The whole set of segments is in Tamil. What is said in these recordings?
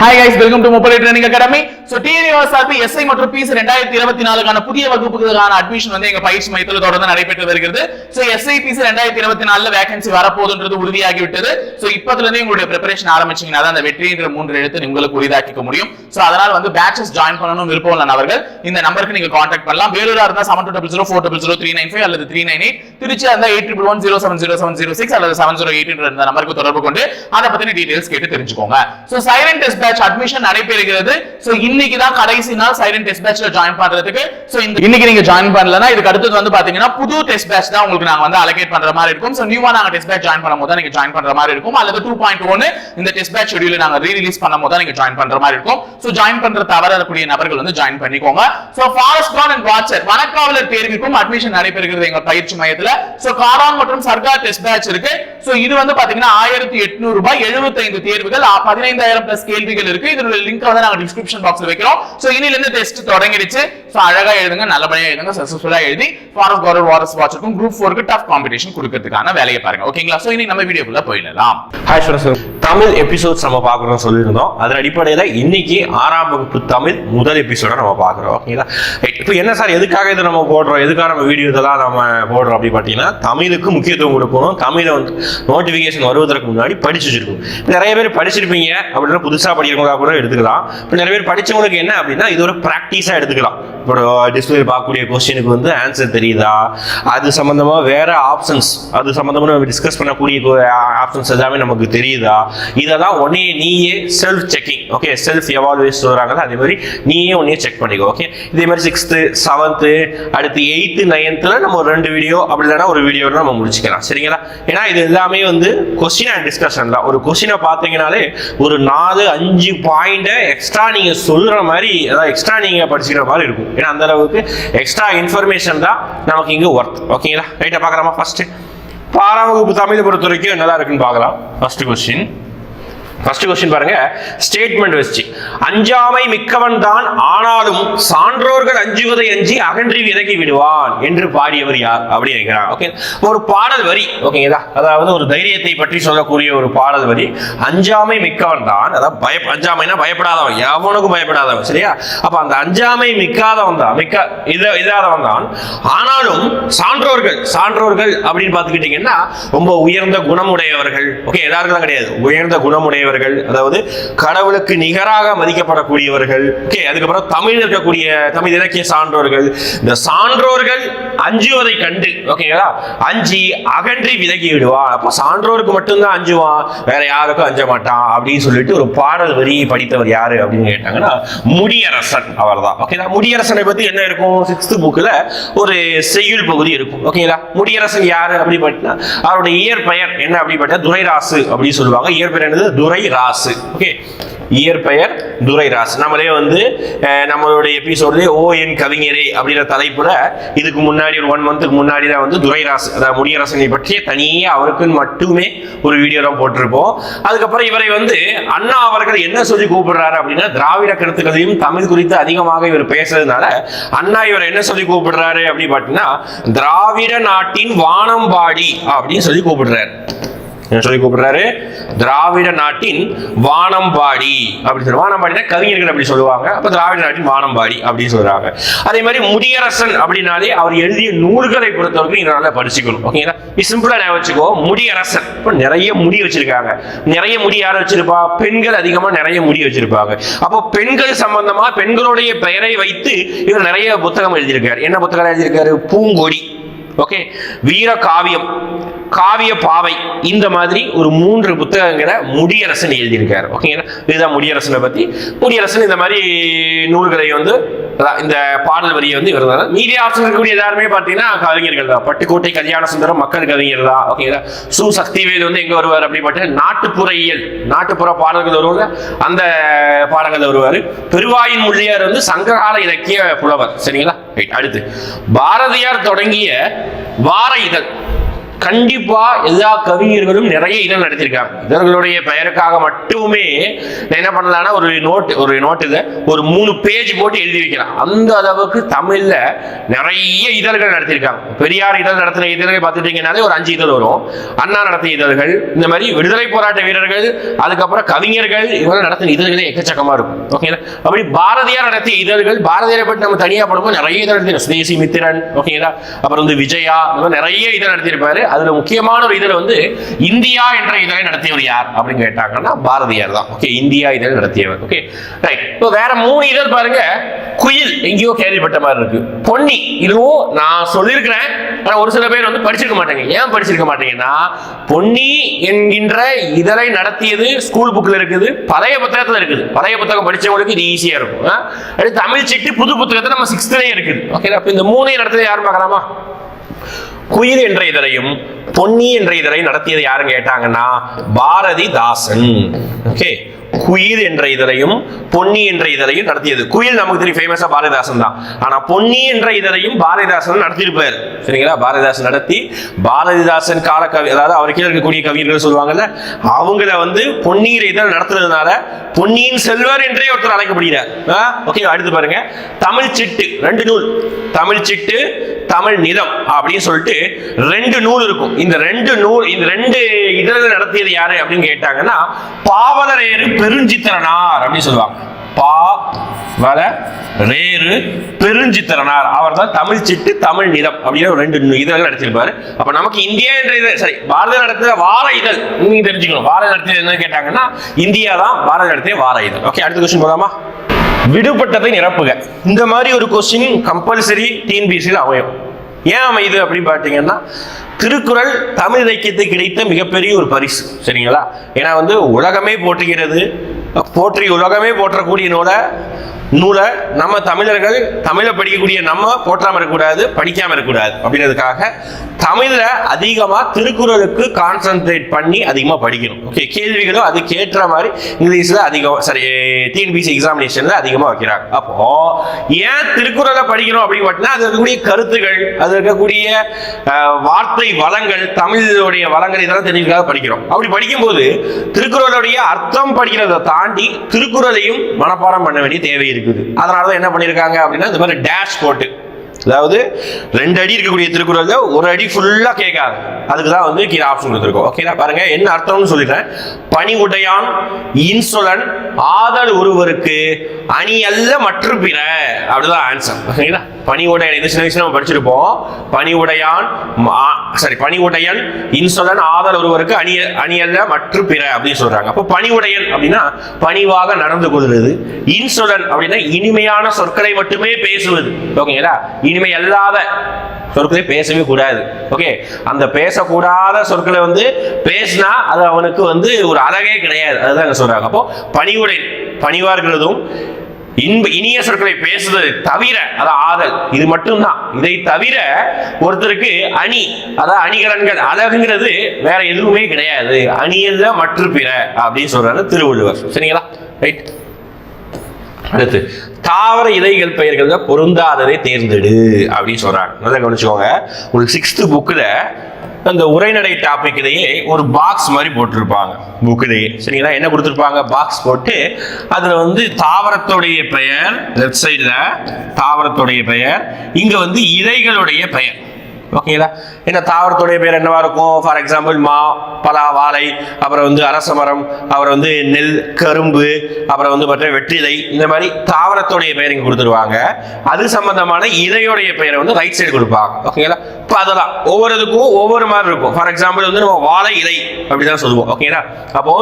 Hi guys welcome to mobile training academy so SI மற்றும் பிசி ரெண்டாயிரத்தி இருபத்தி நாலுக்கான புதிய வகுப்புகளுக்கான அட்மிஷன் வந்து எங்க பயிற்சி மையத்தில் தொடர்ந்து நடைபெற்று வருகிறது. சோ எஸ்ஐ பிசி ரெண்டாயிரத்தி இருபத்தி நாலுல வேகன்சி வரப்போகுதுன்றது உறுதியாகி விட்டது சோ இப்பதுல இருந்து உங்களுடைய ப்ரிப்பரேஷன் ஆரம்பிச்சீங்கன்னா அந்த வெற்றின்ற மூன்று எழுத்து உங்களுக்கு உரிதாக்கிக்க முடியும். சோ அதனால வந்து பேச்சஸ் ஜாயின் பண்ணணும் விருப்பம் உள்ள இந்த நம்பருக்கு நீங்க கான்டாக்ட் பண்ணலாம். வேலூரா இருந்தா seven two double zero four double zero three nine five அல்லது த்ரீ நைன் எயிட் திருச்சி இருந்தா eight triple one zero seven zero seven zero six அல்லது செவன் ஜீரோ எயிட் இந்த நம்பருக்கு தொடர்பு கொண்டு அதை பத்தின டீடைல்ஸ் கேட்டு தெரிஞ்சுக்கோங்க. So silent test batch admission நடைபெறுகிறது. சோ இன்னைக்கு தான் கடைசி நாள் சைலண்ட் டெஸ்ட் பேட்ச்ல ஜாயின் பண்றதுக்கு. சோ இந்த இன்னைக்கு நீங்க ஜாயின் பண்ணலனா இதுக்கு அடுத்தது வந்து பாத்தீங்கன்னா புது டெஸ்ட் பேட்ச் தான் உங்களுக்கு நாங்க வந்து அலோகேட் பண்ற மாதிரி இருக்கும். சோ நியூவா நாங்க டெஸ்ட் பேட்ச் ஜாயின் பண்ணும்போது நீங்க ஜாயின் பண்ற மாதிரி இருக்கும். அல்லது டூ பாயிண்ட் ஒன் இந்த டெஸ்ட் பேட்ச் ஷெடியூல் நாங்க ரீ ரிலீஸ் பண்ணும்போது நீங்க ஜாயின் பண்ற மாதிரி இருக்கும். சோ ஜாயின் பண்ற தவறக்கூடிய நபர்கள் வந்து ஜாயின் பண்ணிக்கோங்க. சோ ஃபாரஸ்ட் கான் அண்ட் வாட்சர் வனக்காவலர் தேர்விற்கும் அட்மிஷன் நடைபெறுகிறது எங்க பயிற்சி மையத்துல. சோ காரான் மற்றும் சர்க்கார் டெஸ்ட் பேட்ச் இருக்கு. சோ இது வந்து பாத்தீங்கன்னா ஆயிரத்தி எட்நூறு ரூபாய் எழுபத்தைந்து தேர்வுகள் பதினைந்தாயிரம் பிளஸ் கேள்விகள் இருக்கு. இதனுடைய லிங்க் வந்து நாங்க டிஸ்கிரிப்ஷன் பாக்ஸ்ல வைக்கிறோம். சோ இனில இருந்து டெஸ்ட் தொடங்கிடுச்சு. சோ அழகா எழுதுங்க நல்லபடியா எழுதுங்க சக்சஸ்ஃபுல்லா எழுதி ஃபாரஸ்ட் கவர்னர் வாரஸ் வாட்சருக்கும் குரூப் ஃபோருக்கு டஃப் காம்படிஷன் கொடுக்கறதுக்கான வேலையை பாருங்க. ஓகேங்களா சோ இனி நம்ம வீடியோக்குள்ள போயிடலாம். ஹாய் சார் தமிழ் எபிசோட்ஸ் நம்ம பார்க்குறோம் சொல்லியிருந்தோம். அதன் அடிப்படையில் இன்னைக்கு ஆறாம் வகுப்பு தமிழ் முதல் எபிசோட நம்ம பார்க்குறோம். ஓகேங்களா இப்போ என்ன சார் எதுக்காக இதை நம்ம போடுறோம்? எதுக்காக நம்ம வீடியோ இதெல்லாம் நம்ம போடுறோம் அப்படி பார்த்தீங்கன்னா தமிழுக்கு முக்கியத்துவம் கொடுக்கணும். தமிழை வந்து நோட்டிஃபிகேஷன் வருவதற்கு முன்னாடி படிச்சு வச்சிருக்கணும். நிறைய பேர் படிச்சிருப்பீங்க அப்படின்னா புதுசாக படிக்கிறவங்க கூட எடுத்துக்கலாம். இப்போ நிறைய பேர் படித்தவங்களுக்கு என்ன அப்படின்னா இது ஒரு ப்ராக்டிஸாக எடுத்துக்கலாம். இப்போ டிஸ்பிளே பார்க்கக்கூடிய கொஸ்டினுக்கு வந்து ஆன்சர் தெரியுதா? அது சம்மந்தமாக வேற ஆப்ஷன்ஸ் அது சம்மந்தமாக நம்ம டிஸ்கஸ் பண்ணக்கூடிய ஆப்ஷன்ஸ் எல்லாமே நமக்கு தெரியுதா? இதெல்லாம் உடனே நீயே self checking okay self evolves சொல்கிறாங்கல்ல அதே மாதிரி நீயே உன்னையே செக் பண்ணிக்கோ ஓகே இதே மாதிரி சிக்ஸ்த்து செவன்த்து அடுத்து எயித்து நைன்த்தில் நம்ம ஒரு ரெண்டு வீடியோ அப்படி இல்லைன்னா ஒரு வீடியோ நம்ம முடிச்சுக்கலாம். சரிங்களா? ஏன்னா இது எல்லாமே வந்து கொஸ்டின் அண்ட் டிஸ்கஷன் தான். ஒரு கொஸ்டினை பார்த்தீங்கனாலே ஒரு நாலு அஞ்சு பாயிண்ட்டை எக்ஸ்ட்ரா நீங்கள் சொல்கிற மாதிரி அதாவது எக்ஸ்ட்ரா நீங்கள் படிச்சுக்கிற மாதிரி இருக்கும். ஏன்னா அந்த அளவுக்கு எக்ஸ்ட்ரா இன்ஃபர்மேஷன் தான் நமக்கு இங்கே ஒர்த் ஓகேங்களா ரைட்டாக பார்க்கலாமா ஃபஸ்ட்டு ஆறாம் வகுப்பு தமிழை பொறுத்த வரைக்கும் நல்லா இருக்குன்னு பார்க்கலாம். ஃபர்ஸ்ட் கொஸ்டின் ஃபர்ஸ்ட் கொஸ்டின் பாருங்க. ஸ்டேட்மெண்ட் வச்சு. அஞ்சாமை மிக்கவன் தான் ஆனாலும் சான்றோர்கள் அஞ்சுவதை அஞ்சி அகன்றி விலகி விடுவான் என்று பாடியவர் யார்? அப்படி இருக்கிறான். ஓகே ஒரு பாடல் வரி. ஓகேங்களா அதாவது ஒரு தைரியத்தை பற்றி சொல்லக்கூடிய ஒரு பாடல் வரி. அஞ்சாமை மிக்கவன் தான் அதாவது பய அஞ்சாமைனா பயப்படாதவன். எவனுக்கும் பயப்படாதவன் சரியா? அப்ப அந்த அஞ்சாமை மிக்காதவன் தான் மிக்க இத இதாதவன் தான். ஆனாலும் சான்றோர்கள் சான்றோர்கள் அப்படின்னு பார்த்துக்கிட்டீங்கன்னா ரொம்ப உயர்ந்த குணமுடையவர்கள். ஓகே எல்லாருக்கும் கிடையாது. உயர்ந்த கூடியவர்கள் அதாவது கடவுளுக்கு நிகராக மதிக்கப்படக்கூடியவர்கள் ஓகே அதுக்கப்புறம் தமிழ் இருக்கக்கூடிய தமிழ் இலக்கிய சான்றோர்கள். இந்த சான்றோர்கள் அஞ்சுவதை கண்டு ஓகேங்களா அஞ்சி அகன்றி விலகி விடுவான் அப்ப சான்றோருக்கு மட்டும்தான் அஞ்சுவான் வேற யாருக்கும் அஞ்ச மாட்டான் அப்படின்னு சொல்லிட்டு ஒரு பாடல் வரி படித்தவர் யாரு அப்படின்னு கேட்டாங்கன்னா முடியரசன் அவர்தான். ஓகேங்களா முடியரசனை பத்தி என்ன இருக்கும்? சிக்ஸ்த் புக்ல ஒரு செய்யுள் பகுதி இருக்கும். ஓகேங்களா முடியரசன் யாரு அப்படின்னு பார்த்தீங்கன்னா அவருடைய இயற்பெயர் என்ன அப்படின்னு பார்த்தா துரைராசு அப்படின்னு சொல்லுவாங்க. இயற்பெயர் என்னது? துரை ராசு ஓகே இயற்பெயர் துரைராசு. நம்மளே வந்து நம்மளுடைய எபிசோட்லேயே ஓ என் கவிஞரே அப்படின்ற தலைப்புல இதுக்கு முன்னாடி ஒரு ஒன் மந்த்துக்கு முன்னாடி தான் வந்து துரைராசு அதாவது முனியரசனை பற்றிய தனியே அவருக்குன்னு மட்டுமே ஒரு வீடியோ தான் போட்டிருப்போம். அதுக்கப்புறம் இவரை வந்து அண்ணா அவர்கள் என்ன சொல்லி கூப்பிடுறாரு அப்படின்னா திராவிட கருத்துக்களையும் தமிழ் குறித்து அதிகமாக இவர் பேசுறதுனால அண்ணா இவர் என்ன சொல்லி கூப்பிடுறாரு அப்படின்னு பார்த்தீங்கன்னா திராவிட நாட்டின் வானம்பாடி அப்படின்னு சொல்லி கூப்பிடுறாரு. சொல்லி கூப்பிடுறாரு திராவிட நாட்டின் வானம்பாடி அப்படின்னு சொல்லி வானம்பாடினா கவிஞர்கள் அப்படி சொல்லுவாங்க. அப்ப திராவிட நாட்டின் வானம்பாடி அப்படின்னு சொல்றாங்க. அதே மாதிரி முடியரசன் அப்படின்னாலே அவர் எழுதிய நூல்களை பொறுத்தவரைக்கும் நீங்க நல்லா படிச்சுக்கணும். ஓகேங்களா இது சிம்பிளா நான் வச்சுக்கோ. முடியரசன். இப்போ நிறைய முடி வச்சிருக்காங்க. நிறைய முடி யார் வச்சிருப்பா? பெண்கள் அதிகமா நிறைய முடி வச்சிருப்பாங்க. அப்போ பெண்கள் சம்பந்தமா பெண்களுடைய பெயரை வைத்து இவர் நிறைய புத்தகம் எழுதியிருக்காரு. என்ன புத்தகம் எழுதியிருக்காரு? பூங்கொடி. ஓகே வீர காவியம் காவிய பாவை இந்த மாதிரி ஒரு மூன்று புத்தகங்களை முடியரசன் எழுதியிருக்காரு. ஓகேங்களா இதுதான் முடியரசனை பத்தி. முடியரசன் இந்த மாதிரி நூல்களை வந்து இந்த பாடல் வரியை வந்து இவர் தான். மீதி ஆப்ஷன் இருக்கக்கூடிய எல்லாருமே பார்த்தீங்கன்னா கவிஞர்கள் தான். பட்டுக்கோட்டை கல்யாண சுந்தரம் மக்கள் கவிஞர் தான். ஓகேங்களா சு சக்திவேல் வந்து எங்க வருவார் அப்படின்னு பார்த்தீங்கன்னா நாட்டுப்புற இயல் நாட்டுப்புற பாடல்கள் வருவாங்க. அந்த பாடல்கள் வருவார். பெருவாயின் முள்ளியார் வந்து சங்ககால இலக்கிய புலவர். சரிங்களா? ரைட் அடுத்து. பாரதியார் தொடங்கிய வார இதழ். கண்டிப்பா எல்லா கவிஞர்களும் நிறைய இதழ் நடத்தியிருக்காங்க இதழ்களுடைய பெயருக்காக மட்டுமே என்ன பண்ணலாம்னா ஒரு நோட்டு ஒரு நோட்டுல ஒரு மூணு பேஜ் போட்டு எழுதி வைக்கலாம். அந்த அளவுக்கு தமிழ்ல நிறைய இதழ்கள் நடத்திருக்காங்க. பெரியார் இதழ் நடத்தின இதழ்கள் பார்த்துட்டீங்கன்னாலே ஒரு அஞ்சு இதழ் வரும். அண்ணா நடத்திய இதழ்கள் இந்த மாதிரி விடுதலை போராட்ட வீரர்கள் அதுக்கப்புறம் கவிஞர்கள் இவங்க நடத்தின இதழ்களே எக்கச்சக்கமா இருக்கும். ஓகேங்களா அப்படி பாரதியார் நடத்திய இதழ்கள் பாரதியாரை பற்றி நம்ம தனியா படும்போது நிறைய இதழ் நடத்தின சுதேசி மித்திரன் ஓகேங்களா அப்புறம் வந்து விஜயா இந்த மாதிரி நிறைய இதழ் நடத்தியிருப்பாரு. அதுல முக்கியமான ஒரு இதில் வந்து இந்தியா என்ற இதழை நடத்தியவர் யார் அப்படின்னு கேட்டாங்கன்னா பாரதியார் தான். ஓகே இந்தியா இதழ் நடத்தியவர். ஓகே ரைட் இப்போ வேற மூணு இதழ் பாருங்க. குயில் எங்கேயோ கேள்விப்பட்ட மாதிரி இருக்கு. பொன்னி. இதுவும் நான் சொல்லியிருக்கிறேன். ஆனா ஒரு சில பேர் வந்து படிச்சிருக்க மாட்டாங்க. ஏன் படிச்சிருக்க மாட்டீங்கன்னா பொன்னி என்கின்ற இதழை நடத்தியது ஸ்கூல் புக்கில் இருக்குது. பழைய புத்தகத்தில் இருக்குது. பழைய புத்தகம் படிச்சவங்களுக்கு இது ஈஸியா இருக்கும். அடுத்து தமிழ் சிட்டு புது புத்தகத்தை நம்ம சிக்ஸ்த்லயே இருக்குது. ஓகே அப்போ இந்த மூணையும் நடத்தியது யாரும் பார்க்கலாமா? குயில் என்ற இதழையும் பொன்னி என்ற இதழையும் நடத்தியது யாருன்னு கேட்டாங்கன்னா பாரதிதாசன். ஓகே குயில் என்ற இதழையும் பொன்னி என்ற இதழையும் நடத்தியது. குயில் நமக்கு தெரியும் ஃபேமஸா பாரதிதாசன் தான். ஆனா பொன்னி என்ற இதழையும் பாரதிதாசன் நடத்தியிருப்பார். சரிங்களா? பாரதிதாசன் நடத்தி பாரதிதாசன் கால கவி அதாவது அவர் கீழே இருக்கக்கூடிய கவிஞர்கள் சொல்லுவாங்கல்ல அவங்கள வந்து பொன்னியின் இதழ் நடத்துறதுனால பொன்னியின் செல்வர் என்றே ஒருத்தர் அழைக்கப்படுகிறார். ஓகே அடுத்து பாருங்க. தமிழ் சிட்டு ரெண்டு நூல். தமிழ் சிட்டு தமிழ் நிலம் அப்படின்னு சொல்லிட்டு ரெண்டு நூல் இருக்கும். இந்த ரெண்டு நூல் இந்த ரெண்டு இதழ் நடத்தியது யாரு அப்படின்னு கேட்டாங்கன்னா பாவலரேறு பெருஞ்சித்திரனார் அப்படின்னு சொல்லுவாங்க. பா வல ரேரு பெருஞ்சித்திரனார். அவர் தான் தமிழ் சிட்டு தமிழ் நிறம் அப்படின்னு ஒரு ரெண்டு இதழ்கள் நடத்தியிருப்பாரு அப்ப நமக்கு இந்தியா என்ற இதழ் சரி பாரத நடத்திய வார இதழ் நீங்க தெரிஞ்சுக்கணும். வார நடத்தியது என்ன கேட்டாங்கன்னா இந்தியா தான் பாரத நடத்திய வார இதழ். ஓகே அடுத்த கொஸ்டின் போதாமா விடுபட்டதை நிரப்புக. இந்த மாதிரி ஒரு கொஸ்டின் கம்பல்சரி டிஎன்பிசியில் அமையும். ஏன் அமையுது அப்படின்னு பார்த்தீங்கன்னா திருக்குறள் தமிழ் இலக்கியத்துக்கு கிடைத்த மிகப்பெரிய ஒரு பரிசு சரிங்களா? ஏன்னா வந்து உலகமே போற்றுகிறது போற்றி உலகமே போற்றக்கூடிய நூலை நூலை நம்ம தமிழர்கள் தமிழை படிக்கக்கூடிய நம்ம போற்றாமல் இருக்கக்கூடாது படிக்காமல் இருக்கக்கூடாது. அப்படின்றதுக்காக தமிழில் அதிகமாக திருக்குறளுக்கு கான்சென்ட்ரேட் பண்ணி அதிகமாக படிக்கணும். ஓகே கேள்விகளும் அதுக்கேற்ற மாதிரி இங்கிலீஷில் அதிகம் சரி டிஎன்பிசி எக்ஸாமினேஷனில் அதிகமாக வைக்கிறாங்க. அப்போ ஏன் திருக்குறளை படிக்கணும் அப்படின்னு பார்த்தீங்கன்னா அது இருக்கக்கூடிய கருத்துகள் அது இருக்கக்கூடிய வார்த்தை வளங்கள் தமிழுடைய வளங்கள் இதெல்லாம் தெரிஞ்சுக்காக படிக்கிறோம். அப்படி படிக்கும்போது திருக்குறளுடைய அர்த்தம் படிக்கிறதை தாண்டி திருக்குறளையும் மனப்பாடம் பண்ண வேண்டிய தேவை இருக்குது அதனால தான் என்ன பண்ணியிருக்காங்க அப்படின்னா இந்த மாதிரி டேஷ் போட்டு. அதாவது ரெண்டு அடி இருக்கக்கூடிய திருக்குறள் ஒரு அடி ஃபுல்லா கேட்காது. அதுக்கு தான் வந்து கீழே ஆப்ஷன் கொடுத்துருக்கோம். ஓகேனா பாருங்க என்ன அர்த்தம்னு சொல்லிட்டேன் பனி உடையான் இன்சொலன் ஆதல் ஒருவருக்கு அணி அல்ல மற்ற பிற அப்படிதான் ஆன்சர் ஓகேங்களா பனி உடையன் இது சின்ன வயசுல நம்ம படிச்சிருப்போம். பனி உடையான் சாரி பனி உடையன் இன்சொலன் ஆதல் ஒருவருக்கு அணி அணியல்ல மற்ற பிற அப்படின்னு சொல்றாங்க. அப்போ பனி உடையன் அப்படின்னா பணிவாக நடந்து கொள்வது. இன்சொலன் அப்படின்னா இனிமையான சொற்களை மட்டுமே பேசுவது. ஓகேங்களா இனிமை அல்லாத சொற்களை பேசவே கூடாது. ஓகே அந்த பேசக்கூடாத சொற்களை வந்து பேசினா அது அவனுக்கு வந்து ஒரு அழகே கிடையாது. அதுதான் சொல்றாங்க. அப்போ பணிவுடை பணிவா இருக்கிறதும் இன்ப இனிய சொற்களை பேசுவது தவிர அதான் ஆதல் இது மட்டும்தான். இதை தவிர ஒருத்தருக்கு அணி அதான் அணிகலன்கள் அழகுங்கிறது வேற எதுவுமே கிடையாது. அணியல்ல மற்ற பிற அப்படின்னு சொல்றாரு திருவள்ளுவர். சரிங்களா? ரைட் அடுத்து தாவர இலைகள் பெயர்கள் பொருந்தாததை தேர்ந்தெடு அப்படின்னு சொல்றாங்க நல்லா கவனிச்சுக்கோங்க. உங்களுக்கு சிக்ஸ்த் புக்கில் அந்த உரைநடை டாபிக்லேயே ஒரு பாக்ஸ் மாதிரி போட்டிருப்பாங்க. புக்கிலேயே சரிங்களா? என்ன கொடுத்துருப்பாங்க? பாக்ஸ் போட்டு அதில் வந்து தாவரத்துடைய பெயர் லெஃப்ட் சைடில் தாவரத்துடைய பெயர் இங்கே வந்து இலைகளுடைய பெயர். ஓகேங்களா? ஏன்னா தாவரத்துடைய பேர் என்னவா இருக்கும்? ஃபார் எக்ஸாம்பிள் மா பலா வாழை அப்புறம் வந்து அரச மரம் அப்புறம் வந்து நெல் கரும்பு அப்புறம் வந்து மற்ற வெற்றிலை இந்த மாதிரி தாவரத்துடைய பெயர் இங்கே கொடுத்துருவாங்க. அது சம்பந்தமான இலையுடைய பெயரை வந்து ரைட் சைடு கொடுப்பாங்க. ஓகேங்களா? இப்போ அதெல்லாம் ஒவ்வொரு இதுக்கும் ஒவ்வொரு மாதிரி இருக்கும். ஃபார் எக்ஸாம்பிள் வந்து நம்ம வாழை இலை அப்படிதான் சொல்லுவோம். ஓகேங்களா? அப்போ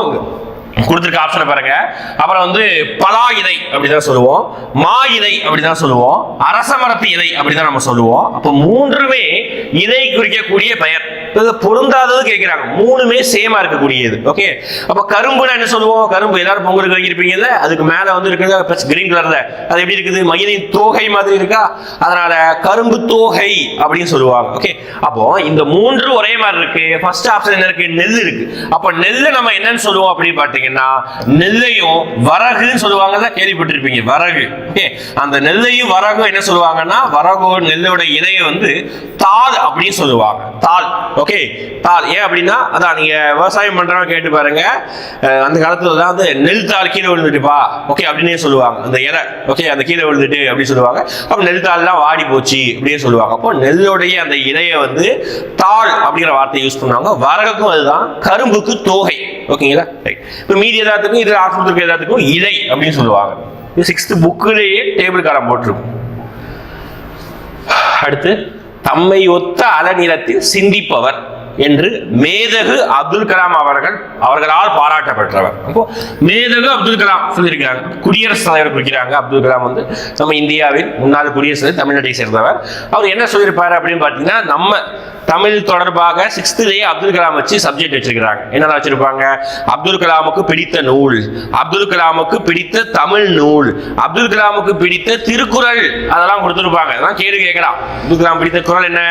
கொடுத்துருக்க ஆப்ஷனை பாருங்க. அப்புறம் வந்து பலா இலை அப்படிதான் சொல்லுவோம். மா இலை அப்படிதான் சொல்லுவோம். அரச மரத்து இலை அப்படிதான் நம்ம சொல்லுவோம். அப்போ மூன்றுமே இலை குறிக்கக்கூடிய பெயர். இது பொருந்தாதது கேட்கிறாங்க. மூணுமே சேமா இருக்கக்கூடியது. ஓகே அப்ப கரும்புனா என்ன சொல்லுவோம்? கரும்பு எல்லாரும் பொங்கலுக்கு வாங்கியிருப்பீங்கல்ல? அதுக்கு மேல வந்து இருக்கிறது கிரீன் கலர்ல அது எப்படி இருக்குது? மயிலின் தோகை மாதிரி இருக்கா? அதனால கரும்பு தோகை அப்படின்னு சொல்லுவாங்க. ஓகே அப்போ இந்த மூன்று ஒரே மாதிரி இருக்கு. ஃபர்ஸ்ட் ஆப்ஷன் என்ன இருக்கு? நெல் இருக்கு. அப்ப நெல்லை நம்ம என்னன்னு சொல்லுவோம் அப்படின்னு பாத்தீங்கன்னா நெல்லையும் வரகுன்னு சொல்லுவாங்கல்ல? கேள்விப்பட்டிருப்பீங்க. வரகு. ஓகே அந்த நெல்லையும் வரகும் என்ன சொல்லுவாங்கன்னா வரகு நெல்லோட இலையை வந்து தாள் அப்படின்னு சொல்லுவாங்க. தாள். ஓகே தாள். ஏன் அப்படின்னா அதான் நீங்க விவசாயம் பண்றவங்க கேட்டு பாருங்க. அந்த காலத்துல தான் வந்து நெல் தாள் கீழே விழுந்துட்டுப்பா ஓகே அப்படின்னே சொல்லுவாங்க. அந்த இலை. ஓகே அந்த கீழே விழுந்துட்டு அப்படின்னு சொல்லுவாங்க. அப்போ நெல் தாள்லாம் வாடி போச்சு அப்படியே சொல்லுவாங்க. அப்போ நெல்லுடைய அந்த இலையை வந்து தாள் அப்படிங்கிற வார்த்தையை யூஸ் பண்ணுவாங்க. வரகுக்கும் அதுதான். கரும்புக்கு தோகை. ஓகேங்களா ரைட் இப்போ மீதி எல்லாத்துக்கும் இது ஆசிரியத்துக்கு எல்லாத்துக்கும் இலை அப்படின்னு சொல்லுவாங்க. சிக்ஸ்த் புக்கிலேயே டேபிள் காரம் போட்டிருக்கும். அடுத்து தம்மை ஒத்த அலநிலத்தில் சிந்திப்பவர் என்று மேதகு அப்துல் கலாம் அவர்கள் அவர்களால் பாராட்டப்பட்டவர் அப்போ மேதகு அப்துல் கலாம் சொல்லியிருக்காங்க குடியரசுத் தலைவர் குறிக்கிறாங்க. அப்துல் கலாம் வந்து நம்ம இந்தியாவின் முன்னாள் குடியரசு தலைவர், தமிழ்நாட்டை சேர்ந்தவர். அவர் என்ன சொல்லியிருப்பார் அப்படின்னு பார்த்தீங்கன்னா நம்ம தமிழ் தொடர்பாக சிக்ஸ்த்துலேயே அப்துல் கலாம் வச்சு சப்ஜெக்ட் வச்சிருக்கிறாங்க. என்னென்ன வச்சிருப்பாங்க? அப்துல் கலாமுக்கு பிடித்த நூல். அப்துல் கலாமுக்கு பிடித்த தமிழ் நூல். அப்துல் கலாமுக்கு பிடித்த திருக்குறள். அதெல்லாம் கொடுத்துருப்பாங்க. அதெல்லாம் கேள்வி கேட்கலாம். அப்துல் கலாம் பிடித்த குறள் என்ன?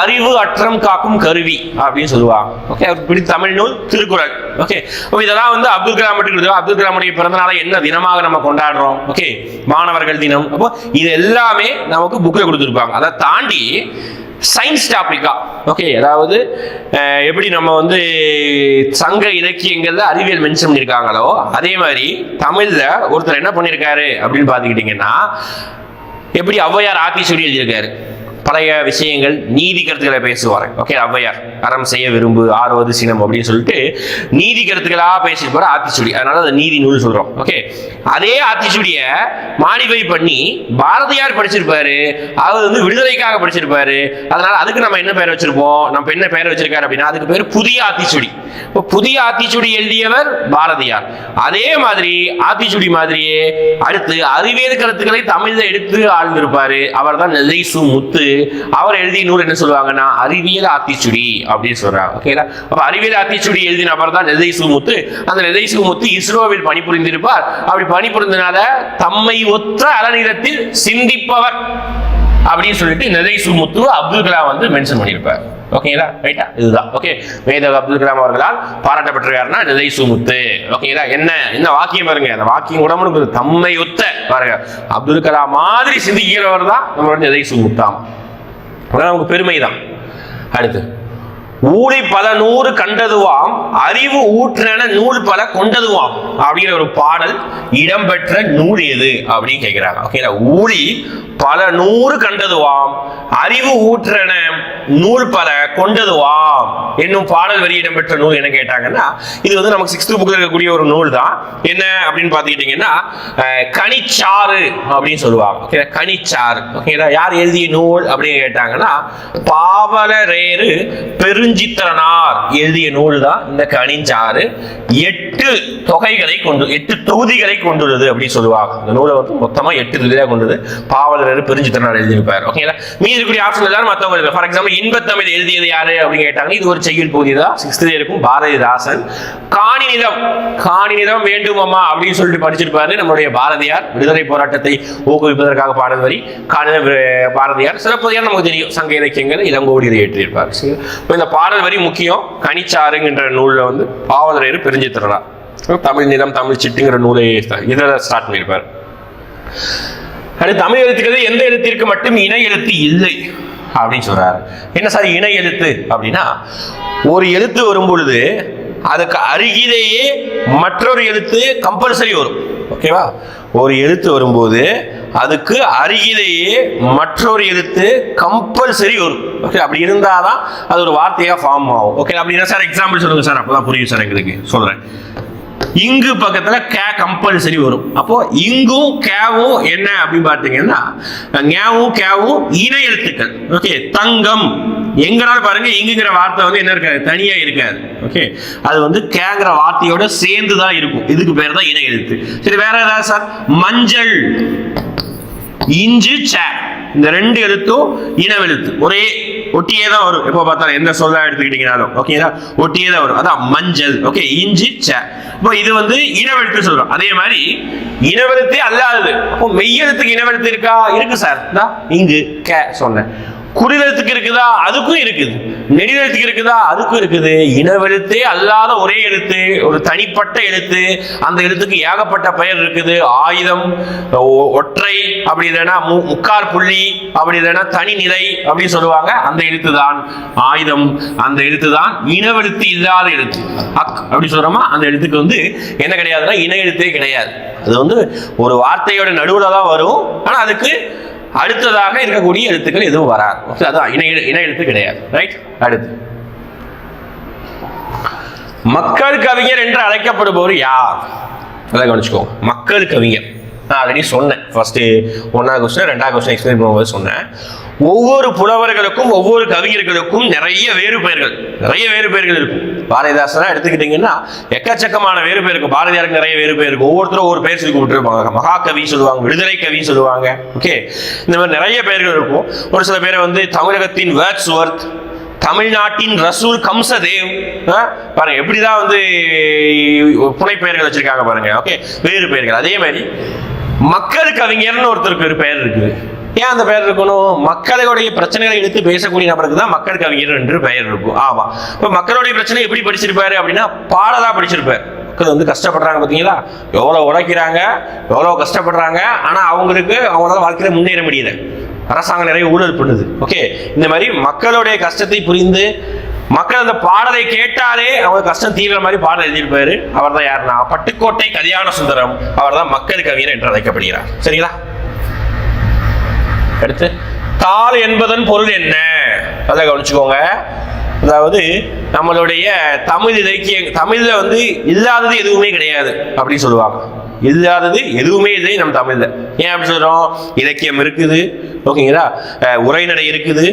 அறிவு அற்றம் காக்கும் கருவி அப்படின்னு சொல்லுவாங்க. ஓகே அவருக்கு பிடித்த தமிழ் நூல் திருக்குறள். ஓகே இதெல்லாம் வந்து அப்துல் கலாம் மட்டும் அப்துல் கலாமுடைய பிறந்த நாளை என்ன தினமாக நம்ம கொண்டாடுறோம்? ஓகே மாணவர்கள் தினம். அப்போ இது எல்லாமே நமக்கு புக்கில் கொடுத்துருப்பாங்க. அதை தாண்டி சயின்ஸ் டாபிக்கா ஓகே அதாவது எப்படி நம்ம வந்து சங்க இலக்கியங்கள்ல அறிவியல் மென்ஷன் பண்ணியிருக்காங்களோ அதே மாதிரி தமிழ்ல ஒருத்தர் என்ன பண்ணியிருக்காரு அப்படின்னு பார்த்துக்கிட்டிங்கன்னா எப்படி ஔவையார் ஆத்தி சொல்லி எழுதியிருக்காரு. பழைய விஷயங்கள் நீதி கருத்துக்களை பேசுவார். ஓகே ஔவையார் அறம் செய்ய விரும்பு ஆறுவது சினம் அப்படின்னு சொல்லிட்டு நீதி கருத்துக்களாக பேசியிருப்பார் ஆத்திச்சுடி. அதனால அதை நீதி நூல் சொல்றோம். ஓகே அதே ஆத்திச்சுடியை மாடிஃபை பண்ணி பாரதியார் படிச்சிருப்பாரு. அவர் வந்து விடுதலைக்காக படிச்சிருப்பாரு. அதனால அதுக்கு நம்ம என்ன பேர் வச்சிருப்போம்? நம்ம என்ன பேர் வச்சிருக்காரு அப்படின்னா அதுக்கு பேர் புதிய ஆத்திச்சுடி. இப்போ புதிய ஆத்திச்சுடி எழுதியவர் பாரதியார். அதே மாதிரி ஆத்திச்சுடி மாதிரியே அடுத்து அறிவியல் கருத்துக்களை தமிழ்ல எடுத்து ஆழ்ந்திருப்பாரு. அவர் தான் நெல்லை சு முத்து அவர் எழுதிய நூல் என்ன சொல்லுவாங்கன்னா அறிவியல் ஆத்திச்சுடி அப்படின்னு சொல்றாங்க. ஓகேங்களா அப்ப அறிவியல் ஆத்திச்சுடி எழுதிய நபர் தான் நெதை சுமுத்து. அந்த நெதை சுமுத்து இஸ்ரோவில் பணிபுரிந்திருப்பார். அப்படி பணிபுரிந்தனால தம்மை ஒத்த அலநிலத்தில் சிந்திப்பவர் அப்படின்னு சொல்லிட்டு நெதை சுமுத்து அப்துல் கலாம் வந்து மென்ஷன் பண்ணியிருப்பார். ஓகேங்களா ரைட்டா இதுதான். ஓகே வேத அப்துல் கலாம் அவர்களால் பாராட்டப்பட்டிருக்காருன்னா நிதை சுமுத்து. ஓகேங்களா என்ன? என்ன வாக்கியம் பாருங்க. அந்த வாக்கியம் கூட தம்மை ஒத்த பாருங்க. அப்துல் கலாம் மாதிரி சிந்திக்கிறவர் தான் நம்மளோட நிதை சுமுத்தாம். அதான் நமக்கு பெருமை தான் அடுத்து. ஊழி பல நூறு கண்டதுவாம் அறிவு ஊற்றென நூல் பல கொண்டதுவாம் அப்படிங்கிற ஒரு பாடல் இடம்பெற்ற நூல் எது அப்படின்னு கேட்கிறாங்க. ஓகேங்களா ஊழி பல நூறு கண்டதுவாம் அறிவு ஊற்றென நூல் பல கொண்டதுவாம் என்னும் பாடல் வரி இடம்பெற்ற நூல் என்ன கேட்டாங்கன்னா இது வந்து நமக்கு சிக்ஸ்த் புக்கில் இருக்கக்கூடிய ஒரு நூல் தான். என்ன அப்படின்னு பார்த்துக்கிட்டீங்கன்னா கனிச்சாறு அப்படின்னு சொல்லுவாங்க. ஓகே கனிச்சாறு. ஓகேங்களா யார் எழுதிய நூல் அப்படின்னு கேட்டாங்கன்னா பாவலரேறு பெருஞ்சித்திரனார் எழுதிய நூல் தான் இந்த கணிஞ்சாறு எட்டு தொகைகளை கொண்டு எட்டு தொகுதிகளை கொண்டுள்ளது அப்படின்னு சொல்லுவாங்க. இந்த நூலை வந்து மொத்தமா எட்டு தொகுதியாக கொண்டது பாவலரேறு பெருஞ்சித்திரனார் எழுதியிருப்பார். ஓகேங்களா மீதி இருக்கக்கூடிய ஆப்ஷன் எல்லாரும் மற்றவங்க ஃபார் எக்ஸாம்பிள் இன்பத்தமிழ் எழுதியது யாரு அப்படின்னு கேட்டாங்க இது ஒரு செய்யுள் பகுதி தான். சிக்ஸ்த்ல இருக்கும் பாரதிதாசன். காணி நிலம். காணி நிலம் வேண்டும் அப்படின்னு சொல்லிட்டு படிச்சிருப்பாரு நம்மளுடைய பாரதியார். விடுதலை போராட்டத்தை ஊக்குவிப்பதற்காக பாடல் வரி. காணி பாரதியார். சிறப்பதியார் நமக்கு தெரியும். சங்க இலக்கியங்கள் இளங்கோடி இதை ஏற்றியிருப்பார் இந்த பாடல் வரி முக்கியம். கனிச்சாருங்கிற நூலில் வந்து பாவலரேறு பெருஞ்சித்திரனார் தமிழ் நிலம் தமிழ் சிட்டுங்கிற நூலை இதில் ஸ்டார்ட் பண்ணியிருப்பார் அடுத்து தமிழ் எழுத்துக்கிறது எந்த எழுத்திற்கு மட்டும் இணை எழுத்து இல்லை அப்படின்னு சொல்றாரு. என்ன சார் இணை எழுத்து அப்படின்னா ஒரு எழுத்து வரும் பொழுது அதுக்கு அருகிலேயே மற்றொரு எழுத்து கம்பல்சரி வரும். ஓகேவா? ஒரு எழுத்து வரும்போது அதுக்கு அருகிலேயே மற்றொரு எழுத்து கம்பல்சரி வரும். ஓகே அப்படி இருந்தால் தான் அது ஒரு வார்த்தையாக ஃபார்ம் ஆகும். ஓகே அப்படின்னா சார் எக்ஸாம்பிள் சொல்லுங்கள் சார் அப்போ தான் புரியும் சார் எங்களுக்கு. சொல்கிறேன் இங்கு பக்கத்தில் கே கம்பல்சரி வரும். அப்போ இங்கும் கேவும் என்ன அப்படின்னு பார்த்தீங்கன்னா ஞாவும் கேவும் இணை எழுத்துக்கள். ஓகே தங்கம். எங்கனாலும் பாருங்க இங்குங்கிற வார்த்தை வந்து என்ன இருக்காது தனியா இருக்காது. ஓகே அது வந்து கேங்கிற வார்த்தையோட சேர்ந்து தான் இருக்கும். இதுக்கு பேர் தான் இணை எழுத்து. சரி வேற ஏதாவது சார்? மஞ்சள் இஞ்சு ச இந்த ரெண்டு எழுத்தும் இனவெழுத்து ஒரே ஒட்டியே தான் வரும். எப்போ பார்த்தாலும் எந்த சொல்லா எடுத்துக்கிட்டீங்கனாலும். ஓகேங்களா ஒட்டியே தான் வரும். அதான் மஞ்சள். ஓகே இஞ்சி ச இப்போ இது வந்து இனவெழுத்து சொல்றோம். அதே மாதிரி இனவெழுத்தே அல்லாதது. அப்போ மெய்யெழுத்துக்கு இனவெழுத்து இருக்கா? இருக்கு சார். தான் இங்கு கே சொன்னேன். குறிலெழுத்துக்கு இருக்குதா? அதுக்கும் இருக்குது. நெடிலெழுத்துக்கு இருக்குதா? அதுக்கும் இருக்குது. இனவெழுத்தே அல்லாத ஒரே எழுத்து ஒரு தனிப்பட்ட எழுத்து அந்த எழுத்துக்கு ஏகப்பட்ட பெயர் இருக்குது. ஆயுதம் ஒ- ஒற்றை அப்படி இல்லைன்னா முக்கார் புள்ளி அப்படி இல்லைன்னா தனி நிலை அப்படின்னு சொல்லுவாங்க. அந்த எழுத்து தான் ஆயுதம். அந்த எழுத்து தான் இனவெழுத்து இல்லாத எழுத்து. அக் அப்படி சொல்றோமா? அந்த எழுத்துக்கு வந்து என்ன கிடையாதுன்னா இன எழுத்தே கிடையாது. அது வந்து ஒரு வார்த்தையோட நடுவில் தான் வரும். ஆனால் அதுக்கு அடுத்ததாக இருக்கக்கூடிய எழுத்துக்கள் எதுவும் வராது. அதான் இணை இணை எழுத்து கிடையாது. ரைட் அடுத்து. மக்கள் கவிஞர் என்று அழைக்கப்படுபவர் யார்? அதை கவனிச்சுக்கோ மக்கள் கவிஞர். நான் ஆல்ரெடி சொன்னேன். ஃபர்ஸ்ட் ஒன்றாவது கொஸ்டின் ரெண்டாவது கொஸ்டின் எக்ஸ்பிளைன் பண்ணும்போது சொன்னேன். ஒவ்வொரு புலவர்களுக்கும் ஒவ்வொரு கவிஞர்களுக்கும் நிறைய வேறு பெயர்கள் நிறைய வேறு பெயர்கள் இருக்கும். பாரதிதாசனா எடுத்துக்கிட்டீங்கன்னா எக்கச்சக்கமான வேறு பேர் இருக்கும். பாரதியாருக்கு நிறைய வேறு பேர் இருக்கும். ஒவ்வொருத்தரும் ஒவ்வொரு பேர் சொல்லி கூப்பிட்டுருப்பாங்க மகாகவி சொல்லுவாங்க விடுதலை கவி சொல்லுவாங்க. ஓகே? இந்த மாதிரி நிறைய பெயர்கள் இருக்கும். ஒரு சில பேரை வந்து தமிழகத்தின் வேர்ட்ஸ் ஒர்த் தமிழ்நாட்டின் ரசூல் கம்சதேவ் ஆ? பாருங்க எப்படிதான் வந்து புனைப்பெயர்கள் வச்சிருக்காங்க பாருங்க. ஓகே? வேறு பெயர்கள் அதே மாதிரி மக்கள் கவிஞர்னு ஒருத்தருக்கு ஒரு பெயர் இருக்குது. ஏன் அந்த பெயர் இருக்கணும்? மக்களுடைய பிரச்சனைகளை எடுத்து பேசக்கூடிய நபருக்கு தான் மக்கள் கவிஞர் என்று பெயர் இருக்கும். ஆமா. இப்போ மக்களுடைய பிரச்சனை எப்படி படிச்சிருப்பாரு அப்படின்னா பாடலா படிச்சிருப்பாரு. மக்கள் வந்து கஷ்டப்படுறாங்க பார்த்தீங்களா எவ்வளோ உழைக்கிறாங்க எவ்வளோ கஷ்டப்படுறாங்க ஆனால் அவங்களுக்கு அவங்களால வாழ்க்கையில் முன்னேற முடியல. அரசாங்கம் நிறைய ஊழல் பண்ணுது. ஓகே? இந்த மாதிரி மக்களுடைய கஷ்டத்தை புரிந்து மக்கள் அந்த பாடலை கேட்டாலே அவங்க கஷ்டம் தீவிர மாதிரி பாடல் எழுதியிருப்பாரு. அவர் தான் யாருன்னா? பட்டுக்கோட்டை கல்யாண சுந்தரம். அவர் தான் மக்கள் கவிஞர் என்று அழைக்கப்படுகிறார். சரிங்களா? அடுத்து தாள் என்பதன் பொருள் என்ன? அதை கவனிச்சுக்கோங்க. அதாவது நம்மளுடைய தமிழ் இலக்கிய தமிழ்ல வந்து இல்லாதது எதுவுமே கிடையாது அப்படின்னு சொல்லுவாங்க. இல்லாதது எதுவுமே இல்லை நம்ம தமிழ்ல. ஏன் அப்படி சொல்றோம்? இலக்கியம் இருக்குது ஓகேங்களா? உரைநடை இருக்குது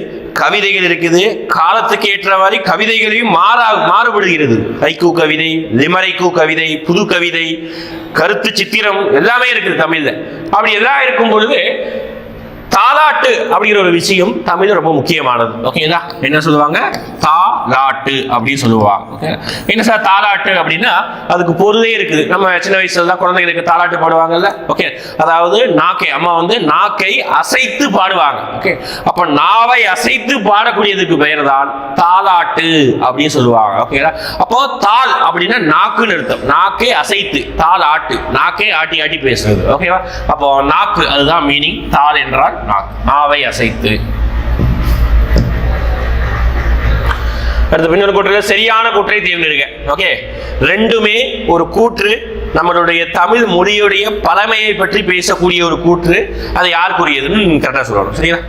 கவிதைகள் இருக்குது. காலத்துக்கு ஏற்றவாறு கவிதைகளையும் மாறா மாறுபடுகிறது. ஐக்கூ கவிதை லிமரைக்கூ கவிதை புது கவிதை கருத்து சித்திரம் எல்லாமே இருக்குது தமிழ்ல. அப்படி எல்லாம் இருக்கும் பொழுது தாலாட்டு அப்படிங்கிற ஒரு விஷயம் தமிழ் ரொம்ப முக்கியமானது. ஓகேங்களா என்ன சொல்லுவாங்க? தாலாட்டு அப்படின்னு சொல்லுவாங்க. என்ன சார் தாலாட்டு அப்படின்னா அதுக்கு பொருளே இருக்குது. நம்ம சின்ன வயசுல தான் குழந்தைங்களுக்கு தாலாட்டு பாடுவாங்கல்ல. ஓகே அதாவது நாக்கை அம்மா வந்து நாக்கை அசைத்து பாடுவாங்க. ஓகே அப்ப நாவை அசைத்து பாடக்கூடியதுக்கு பெயர் தான் தாலாட்டு அப்படின்னு சொல்லுவாங்க. ஓகேங்களா அப்போ தாள் அப்படின்னா நாக்குன்னு அர்த்தம். நாக்கை அசைத்து தாள் ஆட்டு நாக்கை ஆட்டி ஆட்டி பேசுறது. ஓகேவா அப்போ நாக்கு அதுதான் மீனிங் தால் என்றால் நாவை அசைத்து. அடுத்த பின்னொரு கூற்றில் சரியான கூற்றை தேர்ந்தெடுக்க ஓகே ரெண்டுமே ஒரு கூற்று நம்மளுடைய தமிழ் மொழியுடைய பழமையை பற்றி பேசக்கூடிய ஒரு கூற்று. அது யார் கூறியதுன்னு கரெக்டாக சொல்லணும். சரிங்களா?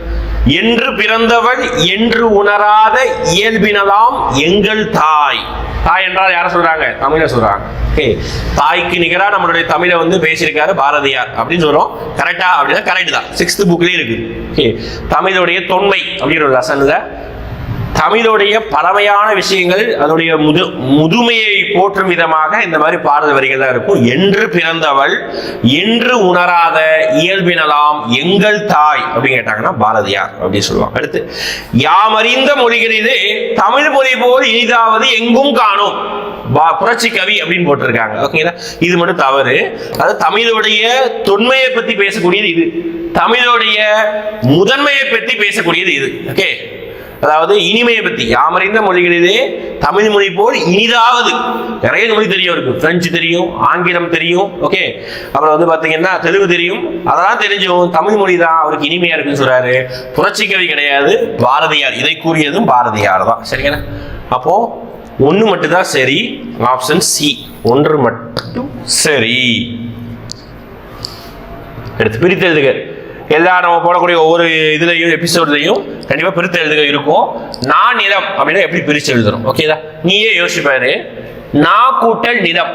என்று பிறந்தவள் என்று உணராத இயல்பினதாம் எங்கள் தாய். தாய் என்றால் யாரை சொல்றாங்க? தமிழை சொல்றாங்க. ஓகே. தாய்க்கு நிகரா நம்மளுடைய தமிழை வந்து பேசியிருக்காரு பாரதியார் அப்படின்னு சொல்றோம். கரெக்டா அப்படின்னா கரெக்ட் தான். சிக்ஸ்த் புக்லயே இருக்கு. ஓகே. தமிழுடைய தொன்மை அப்படின்ற ஒரு லெசன்ல தமிழுடைய பழமையான விஷயங்கள் அதனுடைய முது முதுமையை போற்றும் விதமாக இந்த மாதிரி பாடல் வரிகள் தான் இருக்கும். என்று பிறந்தவள் என்று உணராத இயல்பினலாம் எங்கள் தாய் அப்படின்னு கேட்டாங்கன்னா பாரதியார் அப்படின்னு சொல்லுவாங்க. அடுத்து யாமறிந்த மொழிகளிலே தமிழ் மொழி போல் இனிதாவது எங்கும் காணும். பா- புரட்சி கவி அப்படின்னு போட்டிருக்காங்க. ஓகேங்களா இது மட்டும் தவறு. அது தமிழுடைய தொன்மையை பத்தி பேசக்கூடியது இது. தமிழுடைய முதன்மையை பத்தி பேசக்கூடியது இது. ஓகே அதாவது இனிமையை பற்றி யாமறிந்த மொழிகளிலே தமிழ் மொழி போல் இனிதாவது. நிறைய மொழி தெரியும் இருக்கு பிரெஞ்சு தெரியும் ஆங்கிலம் தெரியும் ஓகே அப்புறம் வந்து பார்த்தீங்கன்னா தெலுங்கு தெரியும். அதெல்லாம் தெரிஞ்சும் தமிழ் மொழி தான் அவருக்கு இனிமையா இருக்குன்னு சொல்றாரு. புரட்சி கவி கிடையாது பாரதியார். இதை கூறியதும் பாரதியார் தான். சரிங்களா? அப்போ ஒன்று மட்டும்தான் சரி ஆப்ஷன் சி ஒன்று மட்டும் சரி. எடுத்து பிரித்து எழுதுக. எல்லா நம்ம போடக்கூடிய ஒவ்வொரு இதுலையும் எபிசோட்லையும் கண்டிப்பாக பிரித்து எழுதுக இருக்கும். நான் நிலம் அப்படின்னா எப்படி பிரித்து எழுதுறோம் ஓகேதா நீயே யோசிப்பாரு நான் கூட்டல் நிலம்.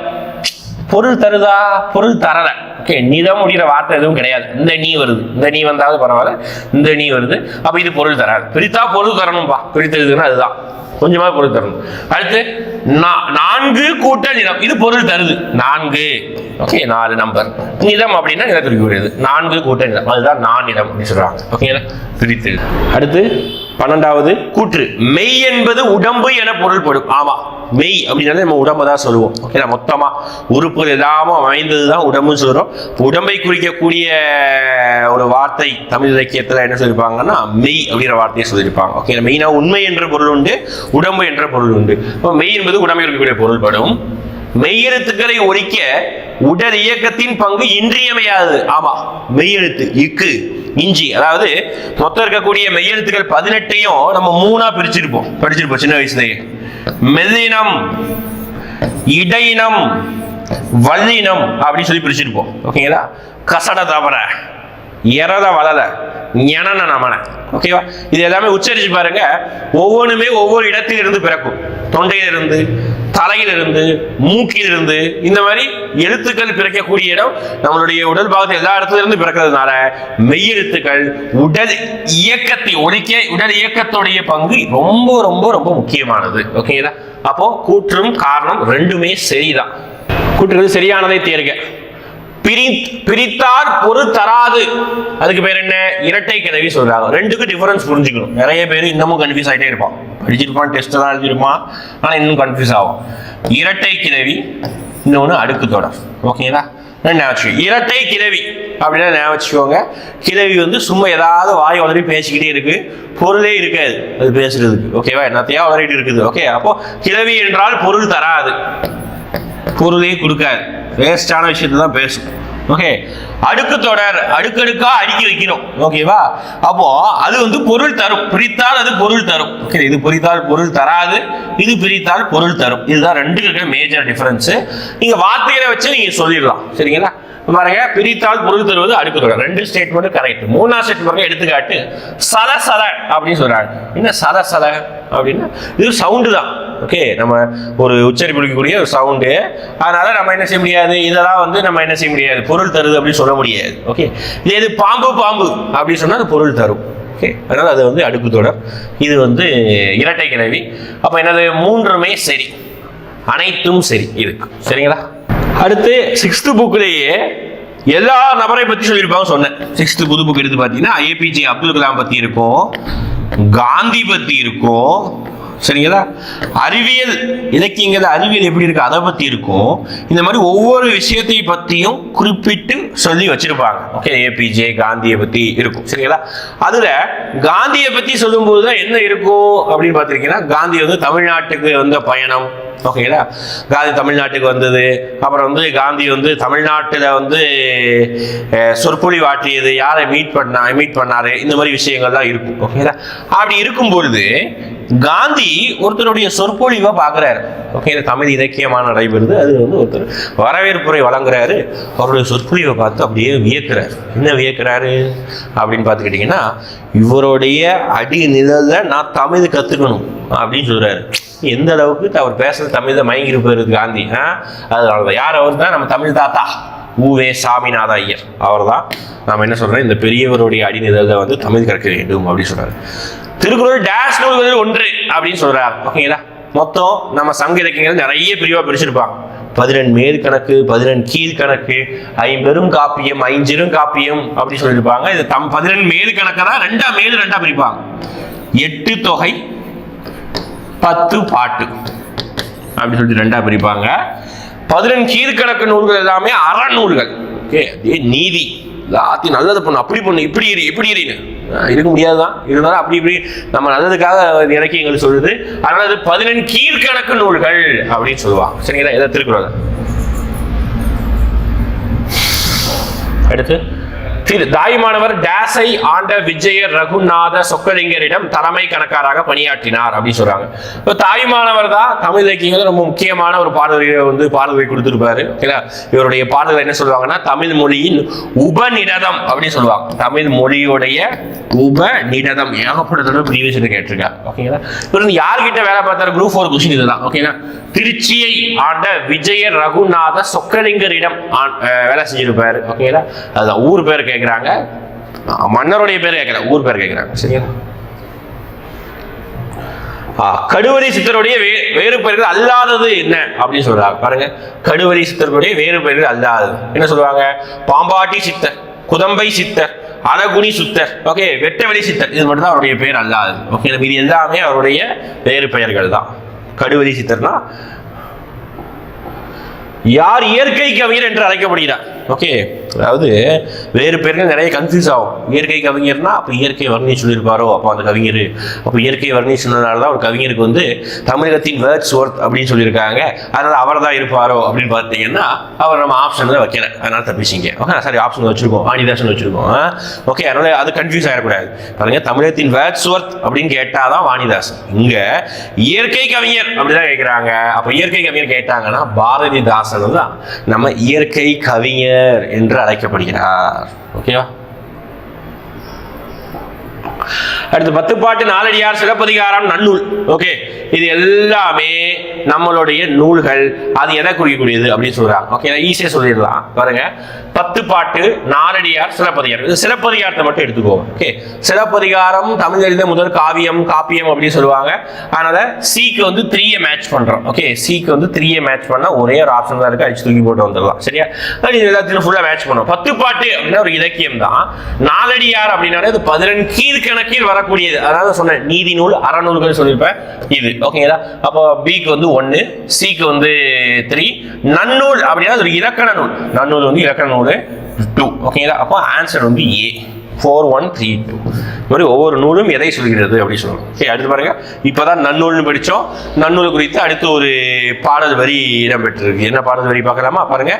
பொருள் தருதா? பொருள் தரல. ஓகே நிலம் முடிகிற வார்த்தை எதுவும் கிடையாது. இந்த நீ வருது. இந்த நீ வந்தாவது பரவாயில்ல. இந்த நீ வருது. அப்போ இது பொருள் தராது. பிரித்தா பொருள் தரணும்பா. பிரித்து எழுதுனா அதுதான். கொஞ்சமாக பொருள் தரணும். அடுத்து நா- நான்கு கூட்ட நிலம் இது பொருள் தருது. நான்கு. ஓகே நாலு நம்பர் நிலம் அப்படின்னா நிலத்திற்கு உரியது நான்கு கூட்ட நிலம் அதுதான் நான் நிலம் அப்படின்னு சொல்றாங்க. ஓகேங்களா பிரித்து அடுத்து பன்னெண்டாவது கூற்று. மெய் என்பது உடம்பு என பொருள்படும். ஆமா. மெய் அப்படின்னாலே நம்ம உடம்பை தான் சொல்லுவோம். ஏன்னா மொத்தமா உறுப்புகள் இல்லாம அமைந்தது தான் உடம்புன்னு சொல்றோம். உடம்பை குறிக்கக்கூடிய ஒரு வார்த்தை தமிழ் இலக்கியத்துல என்ன சொல்லியிருப்பாங்கன்னா மெய் அப்படிங்கிற வார்த்தையை சொல்லியிருப்பாங்க ஓகே மெய்னா உண்மை என்ற பொருள் உண்டு உடம்பு என்ற பொருள் உண்டு. இப்போ மெய் என்பது உடம்பை இருக்கக்கூடிய பொருள்படும். மெய்யெழுத்துக்களை ஒழிக்க உடல் இயக்கத்தின் பங்கு இன்றியமையாது ஆமா மெய்யெழுத்து இக்கு இஞ்சி. அதாவது மொத்தம் இருக்கக்கூடிய மெய்யெழுத்துக்கள் பதினெட்டையும் நம்ம மூணா பிரிச்சிருப்போம். படிச்சிருப்போம் சின்ன வயசுலயே. மெல்லினம் இடையினம் வல்லினம் அப்படின்னு சொல்லி பிரிச்சிருப்போம். ஓகேங்களா கசட தவற எறத வளல ஞனன நமன. ஓகேவா இது எல்லாமே உச்சரிச்சு பாருங்க. ஒவ்வொன்றுமே ஒவ்வொரு இடத்திலிருந்து பிறக்கும். தொண்டையிலிருந்து தலையிலிருந்து மூக்கிலிருந்து இந்த மாதிரி எழுத்துக்கள் பிறக்கக்கூடிய இடம் நம்மளுடைய உடல் பாகத்தை எல்லா இடத்துல இருந்து பிறக்கிறதுனால மெய்யெழுத்துக்கள் உடல் இயக்கத்தை ஒழிக்க உடல் இயக்கத்துடைய பங்கு ரொம்ப ரொம்ப ரொம்ப முக்கியமானது. ஓகேங்களா அப்போ கூற்றும் காரணம் ரெண்டுமே சரிதான். கூற்றுகள் சரியானதை தேர்க. பிரி பிரித்தார் பொறு தராது. அதுக்கு பேர் என்ன? இரட்டை கிளவி சொல்றாங்க. ரெண்டுக்கும் டிஃபரன்ஸ் புரிஞ்சுக்கணும். நிறைய பேர் இன்னமும் கன்ஃபியூஸ் ஆகிட்டே இருப்பான் படிச்சிருப்பான் டெஸ்ட் தான் எழுதிருப்பான் ஆனால் இன்னும் கன்ஃபியூஸ் ஆகும். இரட்டை கிளவி இன்னொன்று அடுக்கு தொடர். ஓகேங்களா ஞாபகம் இரட்டை கிளவி அப்படின்னா ஞாபகம் வச்சுக்கோங்க. கிளவி வந்து சும்மா ஏதாவது வாய் வளரி பேசிக்கிட்டே இருக்கு. பொருளே இருக்காது. அது பேசுறதுக்கு. ஓகேவா என்னத்தையா வளரிட்டு இருக்குது? ஓகே அப்போ கிழவி என்றால் பொருள் தராது. பொருளே கொடுக்காது. வேஸ்டான விஷயத்தை தான் பேசும். ஓகே அடுக்கு தொடர் அடுக்கடுக்கா அடுக்கி வைக்கணும். ஓகேவா அப்போ அது வந்து பொருள் தரும். பிரித்தால் அது பொருள் தரும். ஓகே இது பிரித்தால் பொருள் தராது. இது பிரித்தால் பொருள் தரும். இதுதான் ரெண்டு இருக்கிற மேஜர் டிஃபரன்ஸ் நீங்க வார்த்தைகளை வச்சு நீங்க சொல்லிடலாம். சரிங்களா? பாருங்க பிரித்தால் பொருள் தருவது அடுக்கு ரெண்டு ஸ்டேட்மெண்ட் கரெக்ட் மூணாவது ஸ்டேட்மெண்ட் எடுத்துக்காட்டு சத சத அப்படின்னு சொல்றாங்க. என்ன சத சத அப்படின்னா இது சவுண்டு தான். ஓகே நம்ம ஒரு உச்சரிப்பிடிக்கக்கூடிய ஒரு சவுண்டு அதனால நம்ம என்ன செய்ய முடியாது? இதெல்லாம் வந்து நம்ம என்ன செய்ய முடியாது? பொருள் தருது அப்படின்னு சொல்ல முடியாது. ஓகே இது எது? பாம்பு பாம்பு அப்படின்னு சொன்னா அது பொருள் தரும். ஓகே அதனால அது வந்து அடுக்கு தொடர் இது வந்து இரட்டை கிழவி. அப்போ என்னது? மூன்றுமே சரி. அனைத்தும் சரி. இருக்கு. சரிங்களா? அடுத்து சிக்ஸ்த் புக்லேயே எல்லா நபரை பத்தி சொல்லியிருப்பாங்க சொன்னேன். சிக்ஸ்த் புது புக் எடுத்து பார்த்தீங்கன்னா ஏபிஜே அப்துல் கலாம் பத்தி இருக்கும் காந்தி பத்தி இருக்கும் சரிங்களா? அறிவியல் இலக்கியங்கிறது அறிவியல் எப்படி இருக்கு? அதை பத்தி இருக்கும். இந்த மாதிரி ஒவ்வொரு விஷயத்தை பத்தியும் குறிப்பிட்டு சொல்லி வச்சிருப்பாங்க. ஓகே ஏபிஜே காந்தியை பத்தி இருக்கும். சரிங்களா? அதுல காந்தியை பத்தி சொல்லும்போது தான் என்ன இருக்கும் அப்படின்னு பார்த்துருக்கீங்கன்னா காந்தி வந்து தமிழ்நாட்டுக்கு வந்த பயணம். ஓகேங்களா காந்தி தமிழ்நாட்டுக்கு வந்தது. அப்புறம் வந்து காந்தி வந்து தமிழ்நாட்டில் வந்து அஹ், சொற்பொழிவு ஆற்றியது யாரை மீட் பண்ணா மீட் பண்ணாரு? இந்த மாதிரி விஷயங்கள்லாம் இருக்கும். ஓகேங்களா அப்படி இருக்கும் பொழுது காந்தி ஒருத்தருடைய சொற்பொழிவை பார்க்குறாரு. ஓகே தமிழ் இலக்கியமாக நடைபெறுது. அது வந்து ஒருத்தர் வரவேற்புரை வழங்குறாரு. அவருடைய சொற்பொழிவை பார்த்து அப்படியே வியக்கிறார். என்ன வியக்கிறாரு அப்படின்னு பார்த்துக்கிட்டிங்கன்னா இவருடைய அடி நிழல்ல நான் தமிழ் கற்றுக்கணும் அப்படின்னு சொல்கிறாரு எந்த அளவுக்கு அவர் பேசுகிற தமிழ்ல மயங்கி போயிருது காந்தி ஆ? அதனால தான் யார் அவர் தான் நம்ம தமிழ் தாத்தா ஊவே சாமிநாத ஐயர். அவர் தான் நாம் என்ன சொல்கிறோம் இந்த பெரியவருடைய அடிநிழல்ல வந்து தமிழ் கற்க வேண்டும் அப்படின்னு சொல்கிறார் திருக்குறள் டேஷ் நூல்கள் ஒன்று அப்படின்னு சொல்றாரு ஓகேங்களா? மொத்தம் நம்ம சங்க இலக்கியங்கள் நிறைய பிரிவா பிரிச்சிருப்பாங்க. பதினெண் மேற்கணக்கு பதினெண் கீழ்கணக்கு ஐம்பெரும் காப்பியம் ஐஞ்சிரும் காப்பியம் அப்படின்னு சொல்லியிருப்பாங்க. இது தம் பதினெண் மேல் கணக்கை? தான் ரெண்டா மேல் ரெண்டா பிரிப்பாங்க. எட்டு தொகை பத்து பாட்டு அப்படின்னு சொல்லிட்டு ரெண்டா பிரிப்பாங்க. பதினெண் கீழ்கணக்கு நூல்கள் எல்லாமே அறநூல்கள். ஓகே அதே நீதி. எல்லாத்தையும் நல்லது பண்ணு அப்படி பண்ணு இப்படி இரு இப்படி இருன்னு. இருக்க இருக்க முடியாதுதான். இருந்தாலும் அப்படி இப்படி நம்ம நல்லதுக்காக இலக்கியங்கள் சொல்லுது. அதனால அது பதினெண் கீழ்கணக்கு நூல்கள் அப்படின்னு சொல்லுவாங்க. சரிங்களா? எதை திருக்குறள். அடுத்து திரு தாயுமானவர் டேஸை ஆண்ட விஜய ரகுநாத சொக்கலிங்கரிடம் தலைமை கணக்காராக பணியாற்றினார் அப்படின்னு சொல்றாங்க. இப்போ தாயுமானவர் தான் தமிழ் இலக்கியங்கள் ரொம்ப முக்கியமான ஒரு பாடல்களை வந்து பாடல்களை கொடுத்திருப்பாரு. ஓகேங்களா இவருடைய பாடல்கள் என்ன சொல்லுவாங்கன்னா தமிழ் மொழியின் உபநிடதம் அப்படின்னு சொல்லுவாங்க. தமிழ் மொழியுடைய உபநிடதம். ஏகப்பட்ட ப்ரீவியஸ் கேட்டிருக்காங்க. ஓகேங்களா? இவர் யார்கிட்ட வேலை பார்த்தாரு? குரூப் ஃபோர் கொஸ்டின் இதுதான் ஓகேங்களா? திருச்சியை ஆண்ட விஜய ரகுநாத சொக்கலிங்கரிடம் வேலை செஞ்சிருப்பாரு. ஓகேங்களா? அதுதான் ஊர் பேருக்கு கேட்குறாங்க மன்னருடைய பேர் கேட்கல ஊர் பேர் கேட்குறாங்க சரியா கடுவரி சித்தருடைய வே வேறு பெயர்கள் அல்லாதது என்ன அப்படின்னு சொல்றாங்க. பாருங்க கடுவரி சித்தருடைய வேறு பெயர்கள் அல்லாதது. என்ன சொல்லுவாங்க? பாம்பாட்டி சித்தர் குதம்பை சித்தர் அழகுனி சுத்தர் ஓகே வெட்டவெளி சித்தர். இது மட்டும் தான் அவருடைய பெயர் அல்லாதது. ஓகே மீதி எல்லாமே அவருடைய வேறு பெயர்கள் தான். கடுவதி சித்தர்னா யார் இயற்கை கவிஞர் என்று அழைக்கப்படுகிறார். ஓகே. அதாவது வேறு பேருக்கு நிறைய கன்ஃபியூஸ் ஆகும். இயற்கை கவிஞர்னா அப்போ இயற்கை வர்ணி சொல்லியிருப்பாரோ? அப்போ அந்த கவிஞர். அப்போ இயற்கை வர்ணி சொன்னதுனால தான் ஒரு கவிஞருக்கு வந்து தமிழகத்தின் வேர்ட்ஸ் ஒர்த் அப்படின்னு சொல்லியிருக்காங்க. அதனால் அவர் தான் இருப்பாரோ அப்படின்னு பார்த்தீங்கன்னா அவர் நம்ம ஆப்ஷனில் வைக்கல. அதனால் தப்பிச்சிங்க. ஓகே சாரி ஆப்ஷன் வச்சுருக்கோம். வாணிதாசன் வச்சுருக்கோம். ஓகே அதனால் அது கன்ஃபியூஸ் ஆகிடக்கூடாது பாருங்க தமிழகத்தின் வேர்ட்ஸ் ஒர்த் அப்படின்னு கேட்டால் தான் வாணிதாசன் இங்கே இயற்கை கவிஞர் அப்படிதான் கேட்குறாங்க அப்போ இயற்கை கவிஞர் கேட்டாங்கன்னா பாரதிதாசன் தான் நம்ம இயற்கை கவிஞர் என்று அழைக்கப்படுகிறார். ஓகேவா அடுத்து பத்து பாட்டு நாலடியார் சிலப்பதிகாரம் நன்னூல். ஓகே இது எல்லாமே நம்மளுடைய நூல்கள். அது எதை குறிக்கக்கூடியது அப்படின்னு சொல்றாங்க. ஓகே ஈஸியாக சொல்லிடலாம். பாருங்க. பத்து பாட்டு நாலடியார் சிலப்பதிகாரம் இது சிலப்பதிகாரத்தை மட்டும் எடுத்துக்கோ ஓகே சிலப்பதிகாரம் தமிழ் எழுத முதல் காவியம் காப்பியம் அப்படின்னு சொல்லுவாங்க. அதனால சிக்கு வந்து த்ரீயை மேட்ச் பண்றோம். ஓகே சிக்கு வந்து த்ரீயை மேட்ச் பண்ணா ஒரே ஒரு ஆப்ஷன் தான் இருக்கு. அடிச்சு தூக்கி போட்டு வந்துடலாம். சரியா? அது இது எல்லாத்தையும் ஃபுல்லாக மேட்ச் பண்ணும் பத்து பாட்டு அப்படின்னா ஒரு இலக்கியம் தான். நாலடியார் அப்படின்னாலே அது பதினெண் கீழ்கணக்கில் வரக்கூடியது. அதாவது சொன்னேன் நீதி நூல் அறநூல்கள் சொல்லியிருப்பேன். இது. ஓகேங்களா அப்போ பிக்கு வந்து ஒன்று சிக்கு வந்து த்ரீ நன்னூல் அப்படின்னா ஒரு இலக்கண நூல். நன்னூல் வந்து இலக்கண நூல் டூ ஓகேங்களா அப்போ ஆன்சர் வந்து A four one three two இந்த மாதிரி ஒவ்வொரு நூலும் எதை சொல்கிறது அப்படி சொல்லணும். சரி அடுத்து பாருங்க. இப்போதான் நன்னூல்னு படித்தோம் நன்னூல் குறித்து அடுத்து ஒரு பாடல் வரி இடம்பெற்றிருக்கு. என்ன பாடல் வரி பார்க்கலாமா? பாருங்க.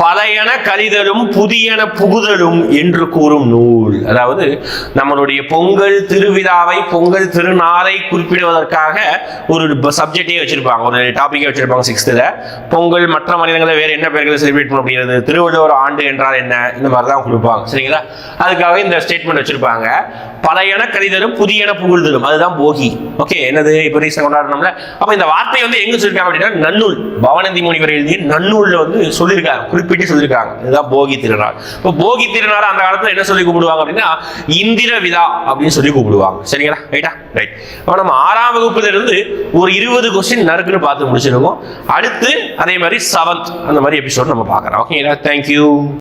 பழையன கலிதலும் புதியன புகுதலும் என்று கூறும் நூல். அதாவது நம்மளுடைய பொங்கல் திருவிழாவை பொங்கல் திருநாளை குறிப்பிடுவதற்காக ஒரு சப்ஜெக்டே வச்சிருப்பாங்க. ஒரு டாபிக்கே வச்சிருப்பாங்க சிக்ஸ்த்தில் பொங்கல் மற்ற மாநிலங்களில் வேறு என்ன பெயர்களை செலிப்ரேட் பண்ண முடியாது திருவள்ளுவர் ஆண்டு என்றால் என்ன? இந்த மாதிரி தான் கொடுப்பாங்க. சரிங்களா? அதுக்காக இந்த ஸ்டேட்மெண்ட் வச்சிருப்பாங்க. பழையன கலிதலும் புதியன புகழ்தலும். அதுதான் போகி. ஓகே என்னது? இப்போ ரீசன் கொண்டாடணும்ல அப்போ இந்த வார்த்தை வந்து எங்க சொல்லிருக்காங்க அப்படின்னா நன்னூல். பவனந்தி முனிவர் எழுதிய நன்னூல்ல வந்து சொல்லியிருக்காங்க. குறிப்பிட்டு சொல்லியிருக்காங்க. இதுதான் போகி திருநாள். இப்போ போகி திருநாள் அந்த காலத்துல என்ன சொல்லி கூப்பிடுவாங்க அப்படின்னா இந்திர விழா அப்படின்னு சொல்லி கூப்பிடுவாங்க. சரிங்களா? ரைட்டா ரைட் அப்போ நம்ம ஆறாம் வகுப்புல இருந்து ஒரு இருபது கொஸ்டின் நறுக்குன்னு பார்த்து முடிச்சிருக்கோம் அடுத்து அதே மாதிரி செவன்த் அந்த மாதிரி எபிசோட் நம்ம பார்க்கலாம். ஓகேங்களா தேங்க்யூ